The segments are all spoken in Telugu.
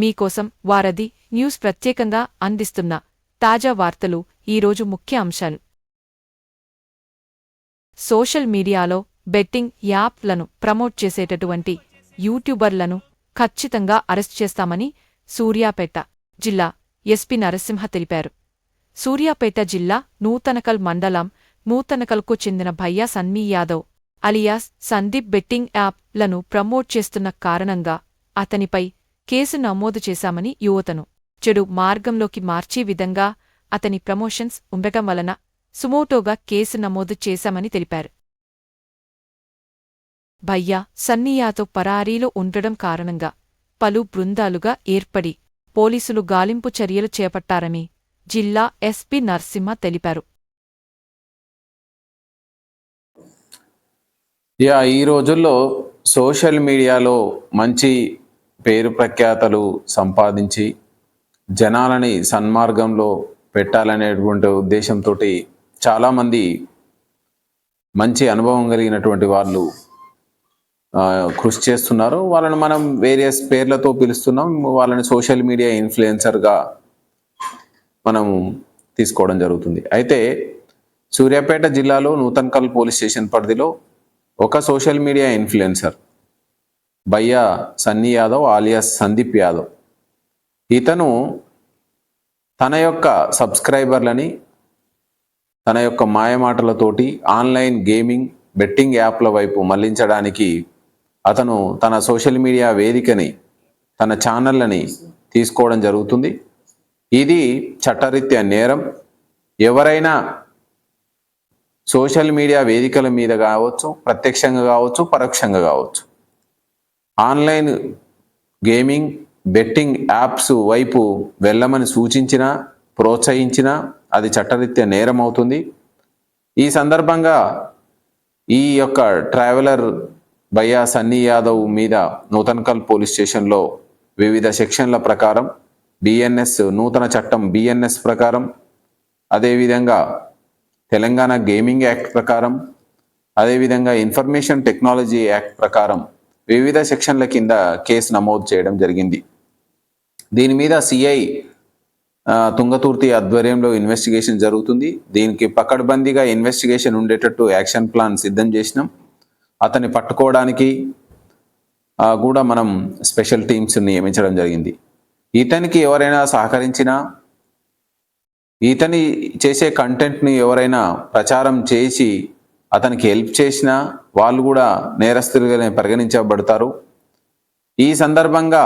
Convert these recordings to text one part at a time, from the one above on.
మీకోసం వారధి న్యూస్ ప్రత్యేకంగా అందిస్తున్న తాజా వార్తలు ఈరోజు ముఖ్య అంశాలు. సోషల్ మీడియాలో బెట్టింగ్ యాప్లను ప్రమోట్ చేసేటటువంటి యూట్యూబర్లను ఖచ్చితంగా అరెస్ట్ చేస్తామని సూర్యాపేట జిల్లా ఎస్పీ నరసింహ తెలిపారు. సూర్యాపేట జిల్లా నూతనకల్ మండలం నూతనకల్కు చెందిన భయ్యా సన్మీ యాదవ్ అలియాస్ సందీప్ బెట్టింగ్ యాప్లను ప్రమోట్ చేస్తున్న కారణంగా అతనిపై కేసు నమోదు చేశామని యువతను. చెడు మార్గంలోకి మార్చే విధంగా అతని ప్రమోషన్స్ ఉండటం వలన సుమోటోగా కేసు నమోదు చేశామని తెలిపారు. భయ్యా సన్నియాతో పరారీలో ఉండడం కారణంగా పలు బృందాలుగా ఏర్పడి పోలీసులు గాలింపు చర్యలు చేపట్టారని జిల్లా ఎస్పీ నరసింహ తెలిపారు. యా ఈ రోజుల్లో సోషల్ మీడియాలో మంచి పేరు ప్రఖ్యాతలు సంపాదించి జనాలని సన్మార్గంలో పెట్టాలనేటువంటి ఉద్దేశంతో చాలామంది మంచి అనుభవం కలిగినటువంటి వాళ్ళు కృషి చేస్తున్నారు. వాళ్ళని మనం వేరియస్ పేర్లతో పిలుస్తున్నాం. వాళ్ళని సోషల్ మీడియా ఇన్ఫ్లుయెన్సర్గా మనం తీసుకోవడం జరుగుతుంది. అయితే సూర్యాపేట జిల్లాలో నూతన్కల్ పోలీస్ స్టేషన్ పరిధిలో ఒక సోషల్ మీడియా ఇన్ఫ్లుయెన్సర్ భయ్యా సన్నీ యాదవ్ ఆలియాస్ సందీప్ యాదవ్. ఇతను తన యొక్క సబ్స్క్రైబర్లని తన యొక్క మాయమాటలతోటి ఆన్లైన్ గేమింగ్ బెట్టింగ్ యాప్ల వైపు మళ్ళించడానికి అతను తన సోషల్ మీడియా వేదికని తన ఛానళ్ళని తీసుకోవడం జరుగుతుంది. ఇది చట్టరీత్యా నేరం. ఎవరైనా సోషల్ మీడియా వేదికల మీద కావచ్చు ప్రత్యక్షంగా కావచ్చు పరోక్షంగా కావచ్చు ఆన్లైన్ గేమింగ్ బెట్టింగ్ యాప్స్ వైపు వెళ్ళమని సూచించినా ప్రోత్సహించినా అది చట్టరీత్యా నేరం అవుతుంది ఈ సందర్భంగా ఈ యొక్క ట్రావెలర్ భయ్యా సన్నీ యాదవ్ మీద నూతన్కల్ పోలీస్ స్టేషన్లో వివిధ సెక్షన్ల ప్రకారం బిఎన్ఎస్ నూతన చట్టం బిఎన్ఎస్ ప్రకారం అదేవిధంగా తెలంగాణ గేమింగ్ యాక్ట్ ప్రకారం అదేవిధంగా ఇన్ఫర్మేషన్ టెక్నాలజీ యాక్ట్ ప్రకారం వివిధ సెక్షన్ల కింద కేసు నమోదు చేయడం జరిగింది. దీని మీద సిఐ తుంగతూర్తి తుంగతుర్తి ఆధ్వర్యంలో ఇన్వెస్టిగేషన్ జరుగుతుంది. దీనికి పకడ్బందీగా ఇన్వెస్టిగేషన్ ఉండేటట్టు యాక్షన్ ప్లాన్ సిద్ధం చేసినాం. అతన్ని పట్టుకోవడానికి కూడా మనం స్పెషల్ టీమ్స్ నియమించడం జరిగింది. ఇతనికి ఎవరైనా సహకరించినా ఇతని చేసే కంటెంట్ని ఎవరైనా ప్రచారం చేసి అతనికి హెల్ప్ చేసినా వాళ్ళు కూడా నేరస్తులుగానే పరిగణించబడతారు. ఈ సందర్భంగా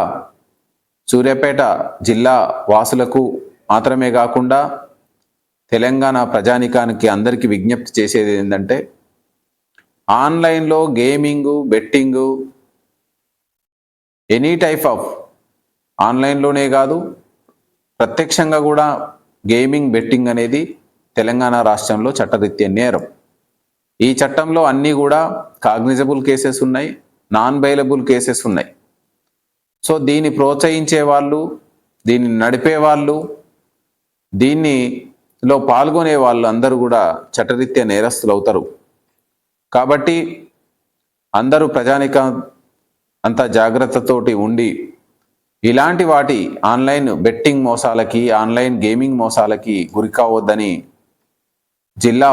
సూర్యాపేట జిల్లా వాసులకు మాత్రమే కాకుండా తెలంగాణ ప్రజానికానికి అందరికీ విజ్ఞప్తి చేసేది ఏంటంటే ఆన్లైన్లో gaming betting any type of ఆన్లైన్లోనే కాదు ప్రత్యక్షంగా కూడా గేమింగ్ బెట్టింగ్ అనేది తెలంగాణ రాష్ట్రంలో చట్టరీత్య నేరం. ఈ చట్టంలో అన్నీ కూడా కాగ్నిజబుల్ కేసెస్ ఉన్నాయి నాన్ బైలబుల్ కేసెస్ ఉన్నాయి. సో దీన్ని ప్రోత్సహించే వాళ్ళు దీన్ని నడిపే వాళ్ళు దీన్నిలో పాల్గొనే వాళ్ళు అందరూ కూడా చట్టరీత్యా నేరస్తులు అవుతారు. కాబట్టి అందరూ ప్రజానిక అంత జాగ్రత్తతోటి ఉండి ఇలాంటి వాటి ఆన్లైన్ బెట్టింగ్ మోసాలకి ఆన్లైన్ గేమింగ్ మోసాలకి గురి కావద్దని జిల్లా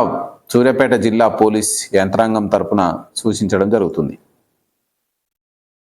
సూర్యాపేట జిల్లా పోలీస్ యంత్రాంగం తరపున సూచించడం జరుగుతుంది.